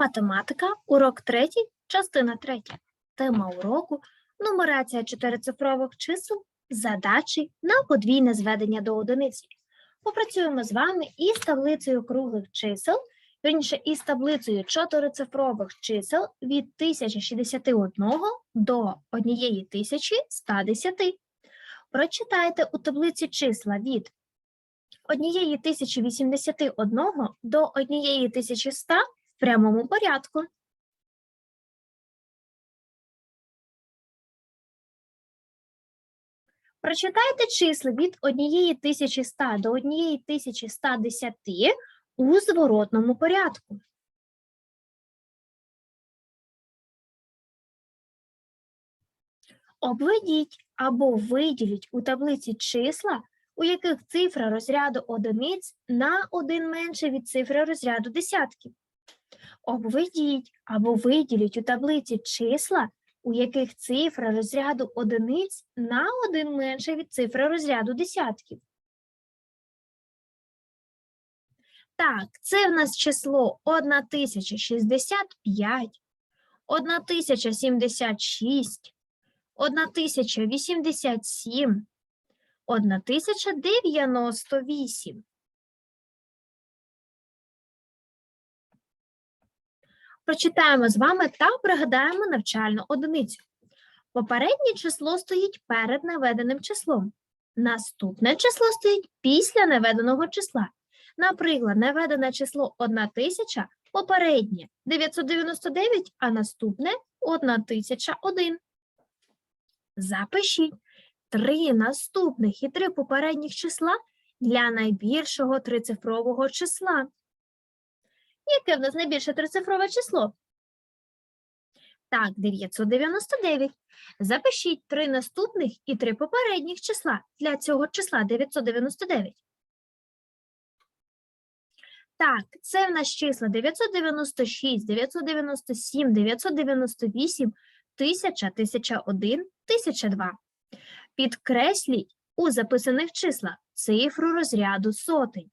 Математика, урок 3, частина 3. Тема уроку нумерація чотирицифрових чисел, задачі на подвійне зведення до одиниці. Попрацюємо з вами із таблицею круглих чисел, вірніше із таблицею чотирицифрових чисел від 1061 до 1110. Прочитайте у таблиці числа від 1081 до 1100 в прямому порядку. Прочитайте числа від 1100 до 1110 у зворотному порядку. Обведіть або виділіть у таблиці числа, у яких цифра розряду одиниць на один менше від цифри розряду десятків. Обведіть або виділіть у таблиці числа, у яких цифра розряду одиниць на один менше від цифри розряду десятків. Так, це в нас число 1065, 1076, 1087, 1098. Прочитаємо з вами та пригадаємо навчальну одиницю. Попереднє число стоїть перед наведеним числом. Наступне число стоїть після наведеного числа. Наприклад, наведене число 1000, попереднє 999, а наступне 1001. Запишіть три наступних і три попередніх числа для найбільшого трицифрового числа. Яке в нас найбільше трицифрове число? Так, 999. Запишіть три наступних і три попередніх числа для цього числа 999. Так, це в нас числа 996, 997, 998, 1000, 1001, 1002. Підкресліть у записаних числах цифру розряду сотень.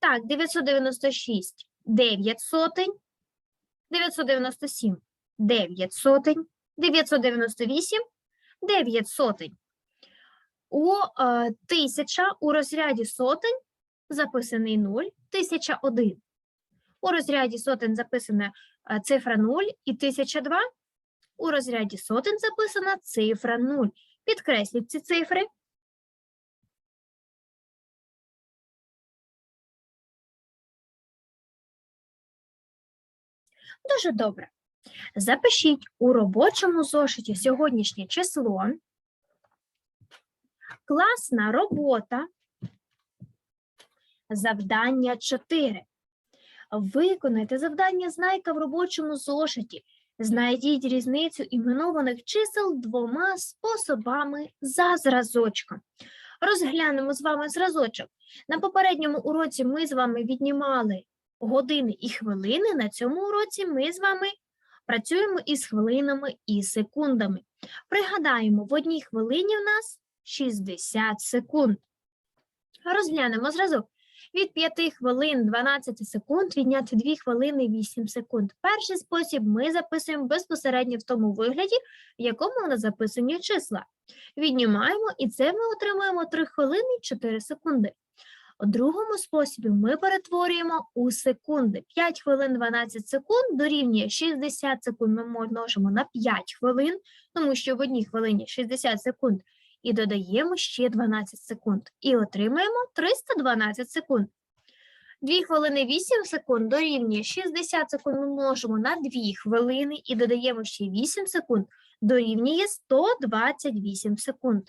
Так, 996 – 9 сотень, 997 – 9 сотень, 998 – 9 сотень. У е, тисяча у розряді сотень записаний 0, 1001. У розряді сотень записана е, цифра 0 і 1002. У розряді сотень записана цифра 0. Підкресліть ці цифри. Дуже добре. Запишіть у робочому зошиті сьогоднішнє число. Класна робота. Завдання 4. Виконайте завдання знайка в робочому зошиті. Знайдіть різницю іменованих чисел двома способами за зразочком. Розглянемо з вами зразочок. На попередньому уроці ми з вами віднімали години і хвилини. На цьому уроці ми з вами працюємо із хвилинами і секундами. Пригадаємо, в одній хвилині в нас 60 секунд. Розглянемо зразок. Від 5 хвилин 12 секунд відняти 2 хвилини 8 секунд. Перший спосіб ми записуємо безпосередньо в тому вигляді, в якому у нас записані числа. Віднімаємо, і це ми отримуємо 3 хвилини 4 секунди. У другому способі ми перетворюємо у секунди. 5 хвилин 12 секунд дорівнює 60 секунд ми множимо на 5 хвилин, тому що в одній хвилині 60 секунд, і додаємо ще 12 секунд. І отримаємо 312 секунд. 2 хвилини 8 секунд дорівнює 60 секунд ми множимо на 2 хвилини і додаємо ще 8 секунд, дорівнює 128 секунд.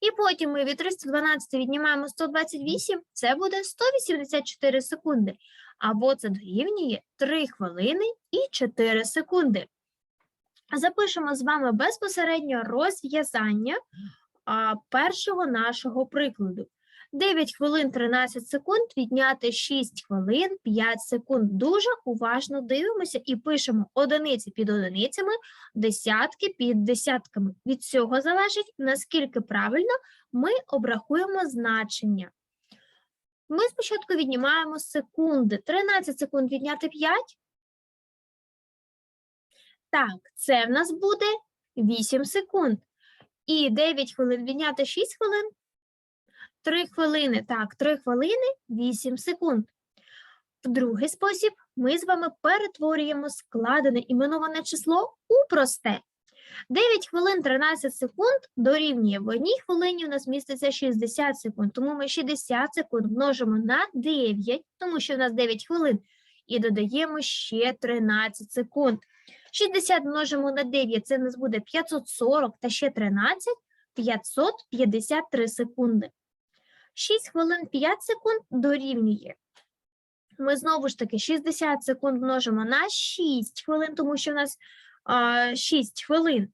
І потім ми від 312 віднімаємо 128, це буде 184 секунди. Або це дорівнює 3 хвилини і 4 секунди. Запишемо з вами безпосередньо розв'язання першого нашого прикладу. 9 хвилин 13 секунд відняти 6 хвилин 5 секунд. Дуже уважно дивимося і пишемо одиниці під одиницями, десятки під десятками. Від цього залежить, наскільки правильно ми обрахуємо значення. Ми спочатку віднімаємо секунди. 13 секунд відняти 5. Так, це в нас буде 8 секунд. І 9 хвилин відняти 6 хвилин. 3 хвилини. Так, 3 хвилини 8 секунд. В другий спосіб ми з вами перетворюємо складене іменоване число у просте. 9 хвилин 13 секунд дорівнює в одній хвилині у нас міститься 60 секунд, тому ми 60 секунд множимо на 9, тому що в нас 9 хвилин, і додаємо ще 13 секунд. 60 множимо на 9, це в нас буде 540 та ще 13, 553 секунди. 6 хвилин 5 секунд дорівнює. Ми знову ж таки 60 секунд множимо на 6 хвилин, тому що в нас а, 6 хвилин.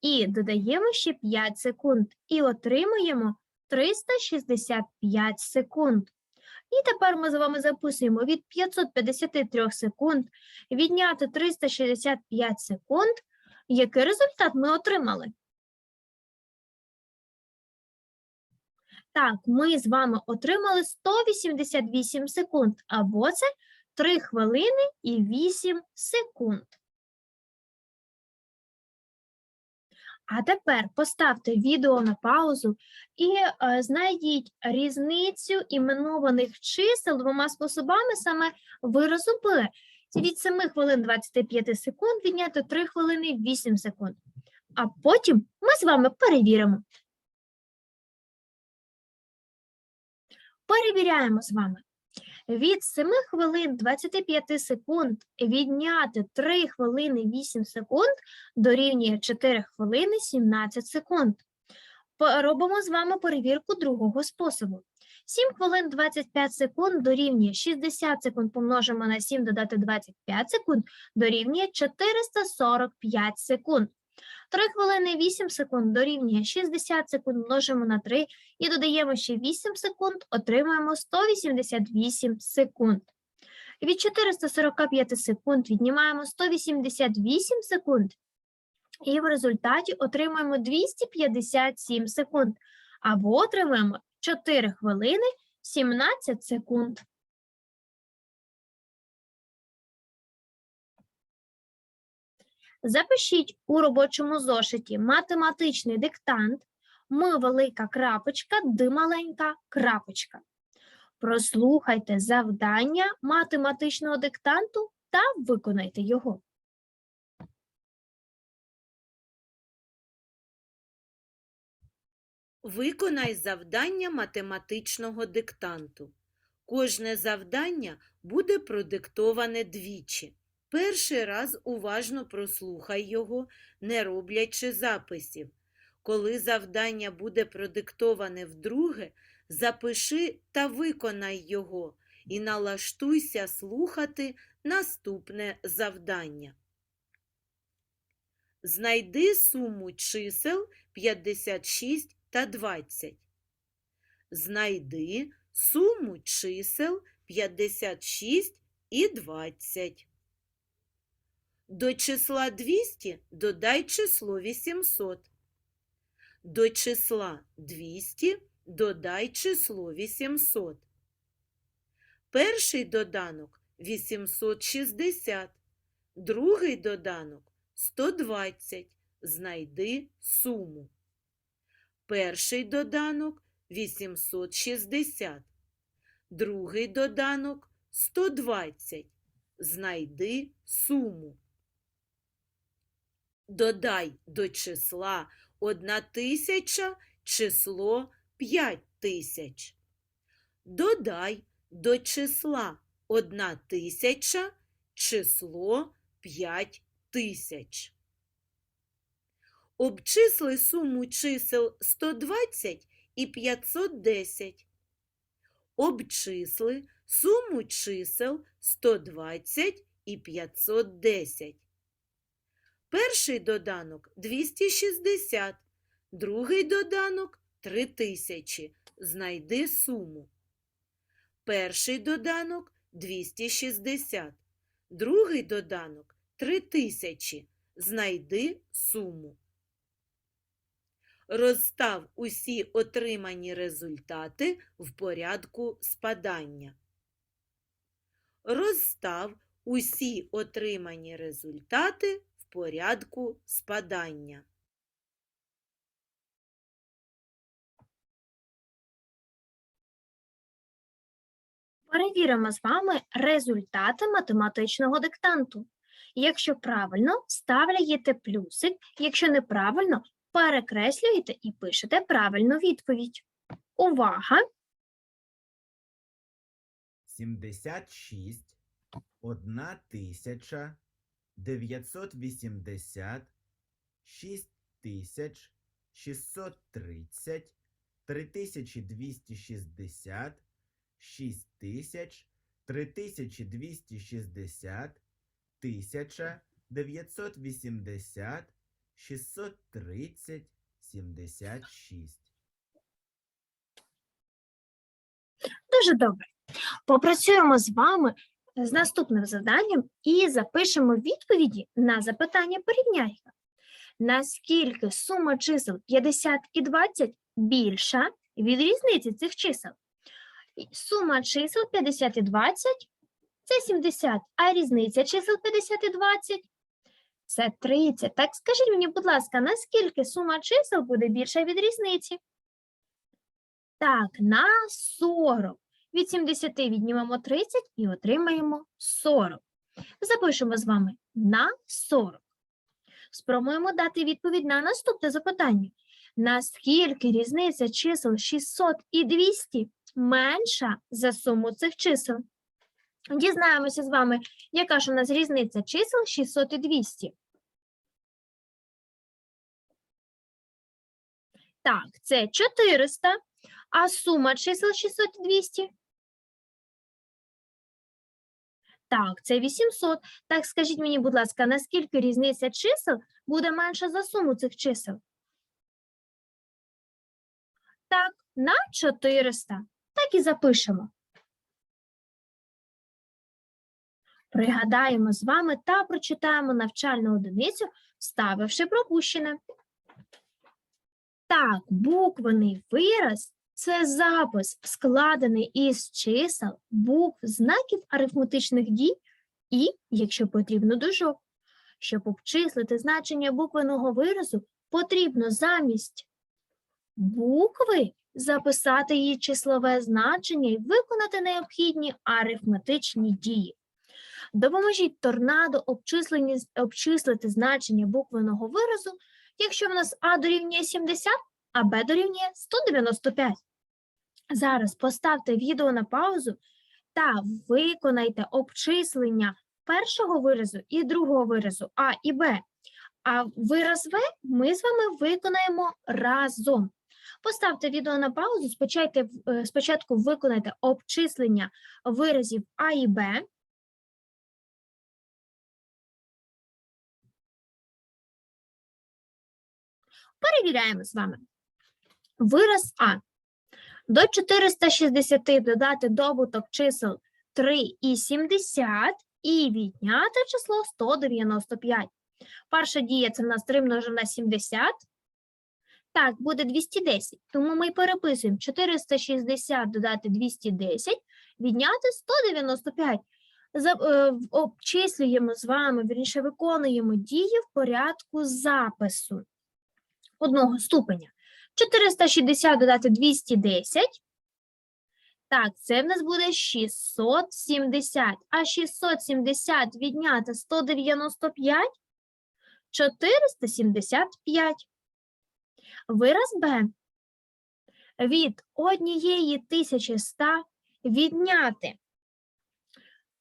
І додаємо ще 5 секунд. І отримуємо 365 секунд. І тепер ми з вами записуємо від 553 секунд відняти 365 секунд. Який результат ми отримали? Так, ми з вами отримали 188 секунд, або це 3 хвилини і 8 секунд. А тепер поставте відео на паузу і е, знайдіть різницю іменованих чисел двома способами саме виразу Б. Від 7 хвилин 25 секунд відняти 3 хвилини 8 секунд. А потім ми з вами перевіримо. Перевіряємо з вами. Від 7 хвилин 25 секунд відняти 3 хвилини 8 секунд дорівнює 4 хвилини 17 секунд. Робимо з вами перевірку другого способу. 7 хвилин 25 секунд дорівнює 60 секунд помножимо на 7 додати 25 секунд дорівнює 445 секунд. 3 хвилини 8 секунд дорівнює 60 секунд множимо на 3 і додаємо ще 8 секунд, отримаємо 188 секунд. Від 445 секунд віднімаємо 188 секунд, і в результаті отримаємо 257 секунд, або отримаємо 4 хвилини 17 секунд. Запишіть у робочому зошиті математичний диктант ми велика крапочка, ди маленька крапочка. Прослухайте завдання математичного диктанту та виконайте його. Виконай завдання математичного диктанту. Кожне завдання буде продиктоване двічі. Перший раз уважно прослухай його, не роблячи записів. Коли завдання буде продиктоване вдруге, запиши та виконай його і налаштуйся слухати наступне завдання. Знайди суму чисел 56 та 20. Знайди суму чисел 56 і 20. До числа 200 додай число 800. До числа 200 додай число 800. Перший доданок 860, другий доданок 120. Знайди суму. Перший доданок 860, другий доданок 120. Знайди суму. Додай до числа 1000 число 5000. Додай до числа 1000 число 5000. Обчисли суму чисел 120 і 510. Обчисли суму чисел 120 і 510. Перший доданок 260, другий доданок 3000. Знайди суму. Перший доданок 260, другий доданок 3000. Знайди суму. Розстав усі отримані результати в порядку спадання. Розстав усі отримані результати порядку спадання. Перевіримо з вами результати математичного диктанту. Якщо правильно, ставляєте плюсик, якщо неправильно, перекреслюєте і пишете правильну відповідь. Увага! 76, 1 тисяча, 980, 6 тисяч, 630, 3260, 6 тисяч, 3260, 1000, 980, 630, 76. Дуже добре. Попрацюємо з вами з наступним завданням і запишемо відповіді на запитання порівняйка. Наскільки сума чисел 50 і 20 більша від різниці цих чисел? Сума чисел 50 і 20 – це 70, а різниця чисел 50 і 20 – це 30. Так скажіть мені, будь ласка, наскільки сума чисел буде більша від різниці? Так, на 40. Від 70 віднімемо 30 і отримаємо 40. Запишемо з вами на 40. Спробуємо дати відповідь на наступне запитання. Наскільки різниця чисел 600 і 200 менша за суму цих чисел? Дізнаємося з вами, яка ж у нас різниця чисел 600 і 200. Так, це 400, а сума чисел 600 і 200? Так, це 800. Так, скажіть мені, будь ласка, наскільки різниця чисел буде менша за суму цих чисел? Так, на 400. Так і запишемо. Пригадаємо з вами та прочитаємо навчальну одиницю, вставивши пропущене. Так, буквений вираз це запис, складений із чисел, букв, знаків арифметичних дій і, якщо потрібно, дужок. Щоб обчислити значення буквеного виразу, потрібно замість букви записати її числове значення і виконати необхідні арифметичні дії. Допоможіть торнадо обчислити значення буквеного виразу, якщо в нас А дорівнює 70, а Б дорівнює 195. Зараз поставте відео на паузу та виконайте обчислення першого виразу і другого виразу А і Б. А вираз В ми з вами виконаємо разом. Поставте відео на паузу, спочатку, е, виконайте обчислення виразів А і Б. Перевіряємо з вами. Вираз А. До 460 додати добуток чисел 3 і 70 і відняти число 195. Перша дія це в нас 3 множимо на 70. Так, буде 210. Тому ми переписуємо 460 додати 210, відняти 195. За, е, обчислюємо з вами, вірніше виконуємо дії в порядку запису одного ступеня. 460 додати 210. Так, це в нас буде 670. А 670 відняти 195 – 475. Вираз Б. Від однієї 1100 відняти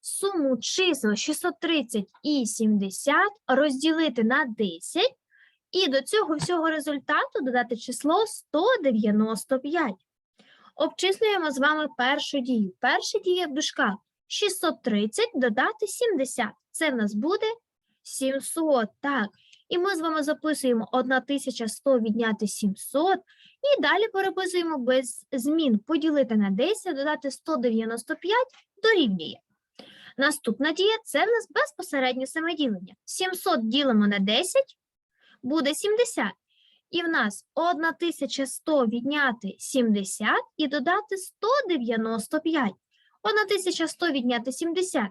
суму чисел 630 і 70 розділити на 10 і до цього всього результату додати число 195. Обчислюємо з вами першу дію. Перша дія в дужках 630 додати 70. Це в нас буде 700. Так. І ми з вами записуємо 1100 відняти 700. І далі переписуємо без змін. Поділити на 10, додати 195 дорівнює. Наступна дія це в нас безпосереднє самоділення. 700 ділимо на 10 буде 70. І в нас 1100 відняти 70 і додати 195. 1100 відняти 70.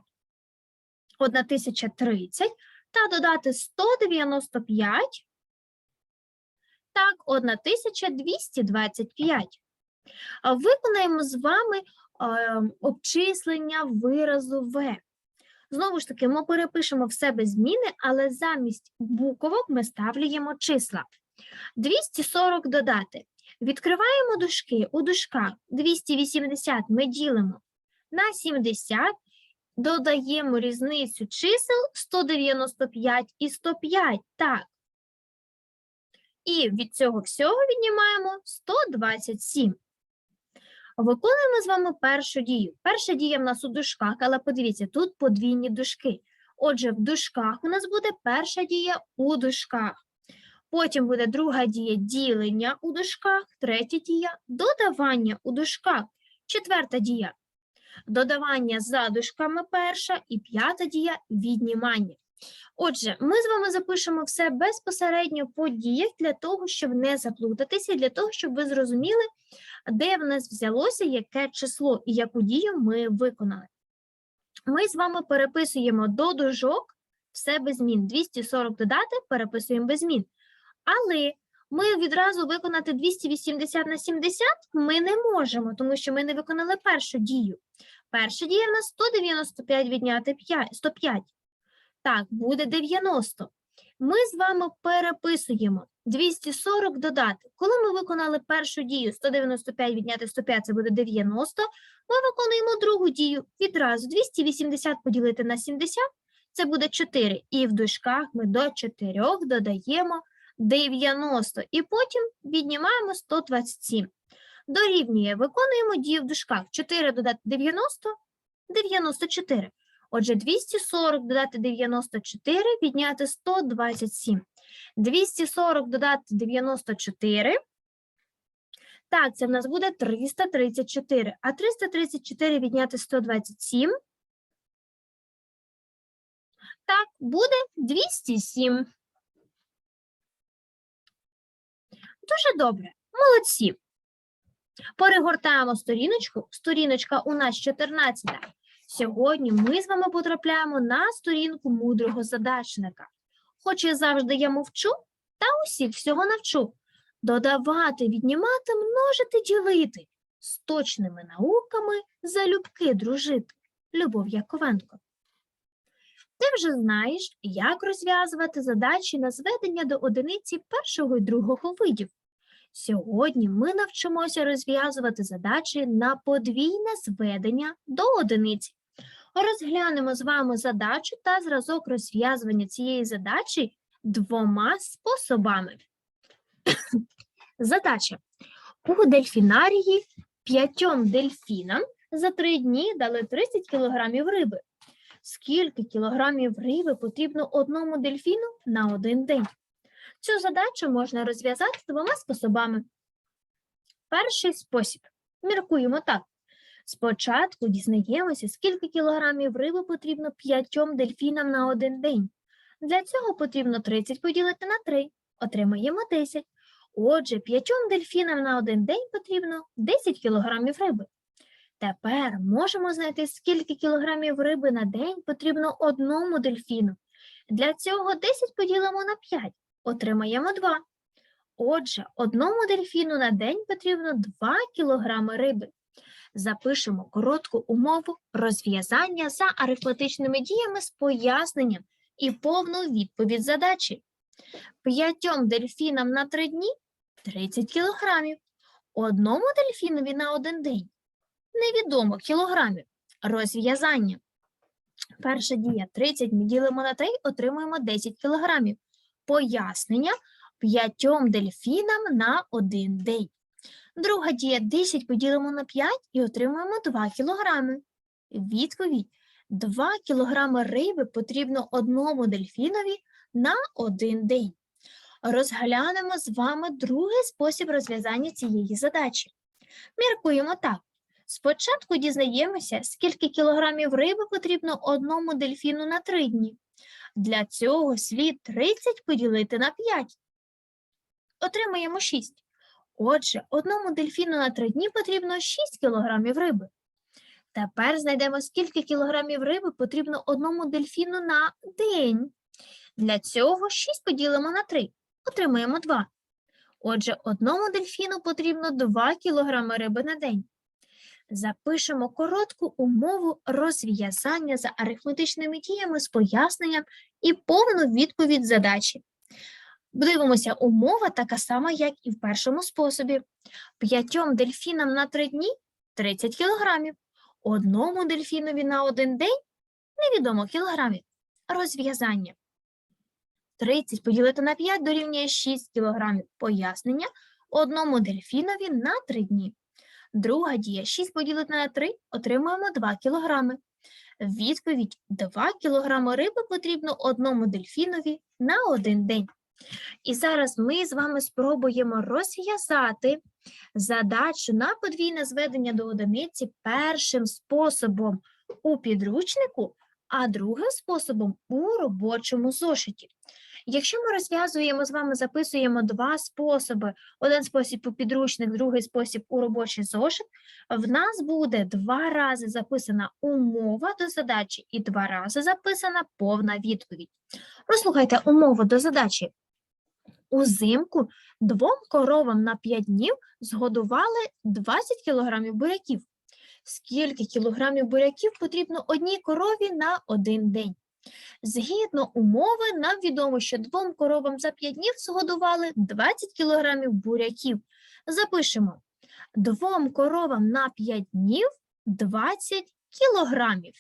1030 та додати 195. Так, 1225. Виконаємо з вами е, обчислення виразу В. Знову ж таки, ми перепишемо в себе зміни, але замість буквок ми ставляємо числа. 240 додати. Відкриваємо дужки. У дужках 280 ми ділимо на 70, додаємо різницю чисел 195 і 105. Так. І від цього всього віднімаємо 127. Виконуємо з вами першу дію. Перша дія в нас у дужках, але подивіться, тут подвійні дужки. Отже, в дужках у нас буде перша дія у дужках. Потім буде друга дія ділення у дужках, третя дія додавання у дужках, четверта дія додавання за дужками перша і п'ята дія віднімання. Отже, ми з вами запишемо все безпосередньо по діях для того, щоб не заплутатися, для того, щоб ви зрозуміли, де в нас взялося яке число і яку дію ми виконали. Ми з вами переписуємо до дужок все без змін. 240 додати, переписуємо без змін. Але ми відразу виконати 280 на 70 ми не можемо, тому що ми не виконали першу дію. Перша дія в нас 195 відняти 5, 105. Так, буде 90. Ми з вами переписуємо 240 додати. Коли ми виконали першу дію 195 відняти 105, це буде 90, ми виконуємо другу дію відразу 280 поділити на 70, це буде 4. І в дужках ми до 4 додаємо 90 і потім віднімаємо 127. Дорівнює, виконуємо дію в дужках. 4 додати 90 – 94. Отже, 240 додати 94, відняти 127. 240 додати 94. Так, це в нас буде 334. А 334 відняти 127. Так, буде 207. Дуже добре. Молодці. Перегортаємо сторіночку. Сторіночка у нас 14. Сьогодні ми з вами потрапляємо на сторінку мудрого задачника. Хоч і завжди я мовчу, та усіх всього навчу. Додавати, віднімати, множити, ділити. З точними науками залюбки дружити. Любов Яковенко. Ти вже знаєш, як розв'язувати задачі на зведення до одиниці першого і другого видів. Сьогодні ми навчимося розв'язувати задачі на подвійне зведення до одиниці. Розглянемо з вами задачу та зразок розв'язування цієї задачі двома способами. Задача. У дельфінарії п'ятьом дельфінам за три дні дали 30 кілограмів риби. Скільки кілограмів риби потрібно одному дельфіну на один день? Цю задачу можна розв'язати двома способами. Перший спосіб. Міркуємо так. Спочатку дізнаємося, скільки кілограмів риби потрібно п'ятьом дельфінам на один день. Для цього потрібно 30 поділити на 3. Отримаємо 10. Отже, п'ятьом дельфінам на один день потрібно 10 кілограмів риби. Тепер можемо знайти, скільки кілограмів риби на день потрібно одному дельфіну. Для цього 10 поділимо на 5 отримаємо 2. Отже, одному дельфіну на день потрібно 2 кілограми риби. Запишемо коротку умову розв'язання за арифметичними діями з поясненням і повну відповідь задачі. П'ятьом дельфінам на 3 дні 30 кілограмів. Одному дельфінові на один день невідомо кілограмів. Розв'язання. Перша дія 30 ми ділимо на 3, отримуємо 10 кілограмів пояснення п'ятьом дельфінам на один день. Друга дія 10 поділимо на 5 і отримуємо 2 кілограми. Відповідь 2 кілограми риби потрібно одному дельфінові на один день. Розглянемо з вами другий спосіб розв'язання цієї задачі. Міркуємо так. Спочатку дізнаємося, скільки кілограмів риби потрібно одному дельфіну на 3 дні. Для цього слід 30 поділити на 5. отримаємо 6. Отже, одному дельфіну на 3 дні потрібно 6 кілограмів риби. Тепер знайдемо, скільки кілограмів риби потрібно одному дельфіну на день. Для цього 6 поділимо на 3, отримаємо 2. Отже, одному дельфіну потрібно 2 кілограми риби на день. Запишемо коротку умову розв'язання за арифметичними діями з поясненням і повну відповідь задачі. Дивимося, умова така сама, як і в першому способі. П'ятьом дельфінам на 3 дні 30 кілограмів. Одному дельфінові на один день невідомо кілограмів. Розв'язання. 30 поділити на 5 дорівнює 6 кілограмів. Пояснення одному дельфінові на 3 дні. Друга дія 6 поділити на 3 отримуємо 2 кілограми. Відповідь 2 кілограми риби потрібно одному дельфінові на один день. І зараз ми з вами спробуємо розв'язати задачу на подвійне зведення до одиниці першим способом у підручнику, а другим способом у робочому зошиті. Якщо ми розв'язуємо з вами, записуємо два способи: один спосіб у підручник, другий спосіб у робочий зошит, в нас буде два рази записана умова до задачі і два рази записана повна відповідь. Розслухайте умову до задачі. Узимку двом коровам на 5 днів згодували 20 кілограмів буряків. Скільки кілограмів буряків потрібно одній корові на один день? Згідно умови, нам відомо, що двом коровам за 5 днів згодували 20 кілограмів буряків. Запишемо. Двом коровам на 5 днів 20 кілограмів.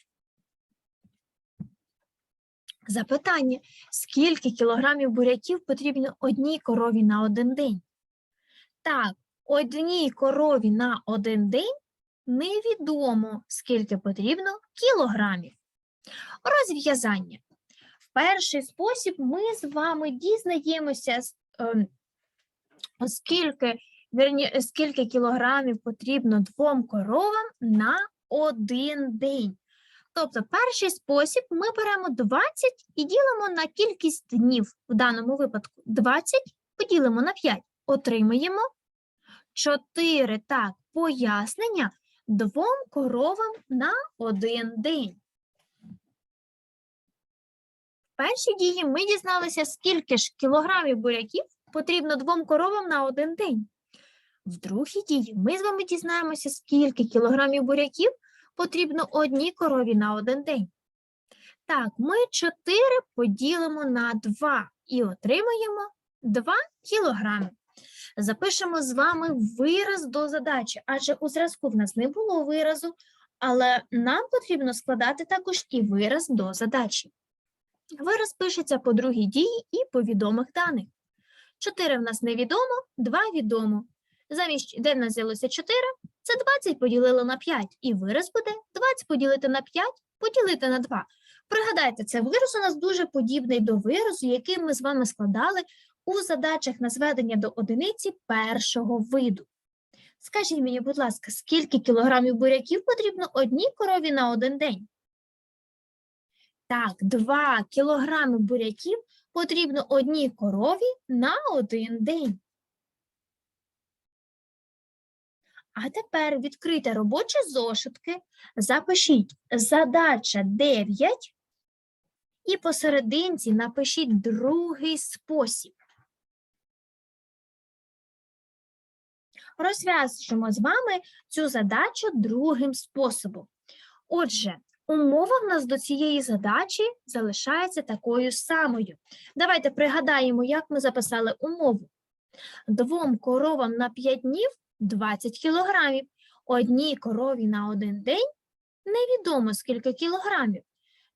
Запитання. Скільки кілограмів буряків потрібно одній корові на один день? Так, одній корові на один день невідомо, скільки потрібно кілограмів. Розв'язання. Перший спосіб ми з вами дізнаємося, ем, скільки, вірні, скільки кілограмів потрібно двом коровам на один день. Тобто, перший спосіб ми беремо 20 і ділимо на кількість днів. В даному випадку 20 поділимо на 5. Отримаємо 4. Так, пояснення двом коровам на один день. В першій дії ми дізналися, скільки ж кілограмів буряків потрібно двом коровам на один день. В другій дії ми з вами дізнаємося, скільки кілограмів буряків потрібно одній корові на один день. Так, ми 4 поділимо на 2 і отримаємо 2 кілограми. Запишемо з вами вираз до задачі, адже у зразку в нас не було виразу, але нам потрібно складати також і вираз до задачі. Вираз пишеться по другій дії і по відомих даних. 4 в нас невідомо, 2 відомо. Замість де в нас з'явилося 4, це 20 поділили на 5, і вираз буде 20 поділити на 5, поділити на 2. Пригадайте, це вираз у нас дуже подібний до виразу, який ми з вами складали у задачах на зведення до одиниці першого виду. Скажіть мені, будь ласка, скільки кілограмів буряків потрібно одній корові на один день? Так, 2 кілограми буряків потрібно одній корові на один день. А тепер відкрийте робочі зошитки, запишіть задача 9 і посерединці напишіть другий спосіб. Розв'яжемо з вами цю задачу другим способом. Отже, умова в нас до цієї задачі залишається такою самою. Давайте пригадаємо, як ми записали умову. Двом коровам на 5 днів 20 кілограмів. Одній корові на один день невідомо скільки кілограмів.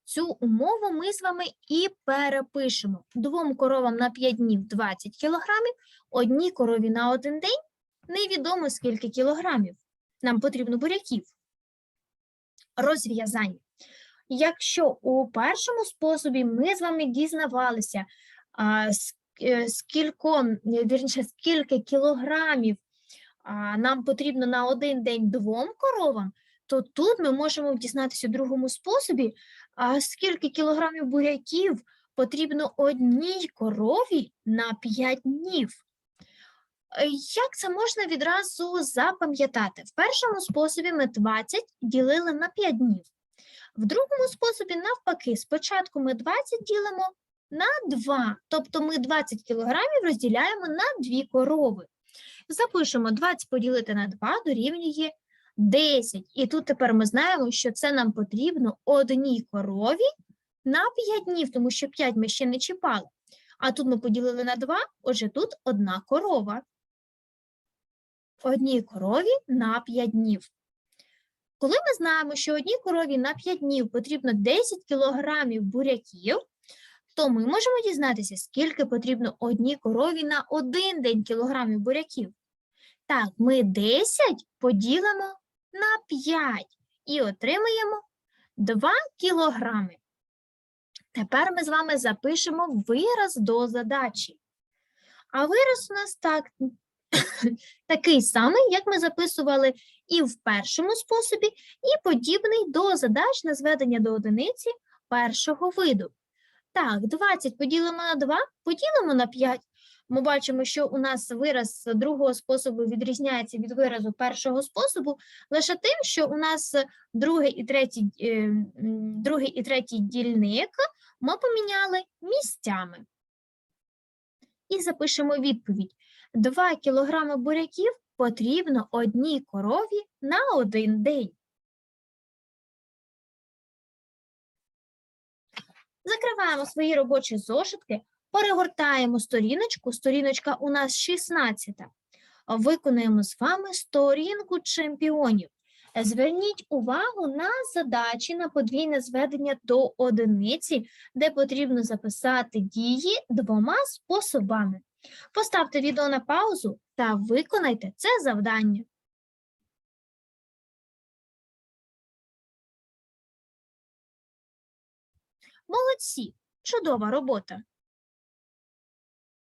Цю умову ми з вами і перепишемо. Двом коровам на 5 днів 20 кілограмів, одній корові на один день невідомо скільки кілограмів. Нам потрібно буряків. Розв'язання. Якщо у першому способі ми з вами дізнавалися, а, е, скільки кілограмів нам потрібно на один день двом коровам, то тут ми можемо дізнатися у другому способі, скільки кілограмів буряків потрібно одній корові на 5 днів. Е, Як це можна відразу запам'ятати? В першому способі ми 20 ділили на 5 днів. В другому способі, навпаки, спочатку ми 20 ділимо на 2, тобто ми 20 кілограмів розділяємо на 2 корови. Запишемо 20 поділити на 2 дорівнює 10. І тут тепер ми знаємо, що це нам потрібно одній корові на 5 днів, тому що 5 ми ще не чіпали. А тут ми поділили на 2, отже, тут одна корова. Одній корові на 5 днів. Коли ми знаємо, що одній корові на 5 днів потрібно 10 кілограмів буряків, то ми можемо дізнатися, скільки потрібно одній корові на один день кілограмів буряків. Так, ми 10 поділимо на 5 і отримаємо 2 кілограми. Тепер ми з вами запишемо вираз до задачі. А вираз у нас так, такий самий, як ми записували і в першому способі, і подібний до задач на зведення до одиниці першого виду. Так, 20 поділимо на 2, поділимо на 5. Ми бачимо, що у нас вираз другого способу відрізняється від виразу першого способу лише тим, що у нас другий і третій, е, другий і третій дільник ми поміняли місцями. І запишемо відповідь. 2 кілограми буряків потрібно одній корові на один день. Закриваємо свої робочі зошитки, перегортаємо сторіночку. Сторіночка у нас 16. Виконуємо з вами сторінку чемпіонів. Зверніть увагу на задачі на подвійне зведення до одиниці, де потрібно записати дії двома способами. Поставте відео на паузу та виконайте це завдання. Молодці! Чудова робота!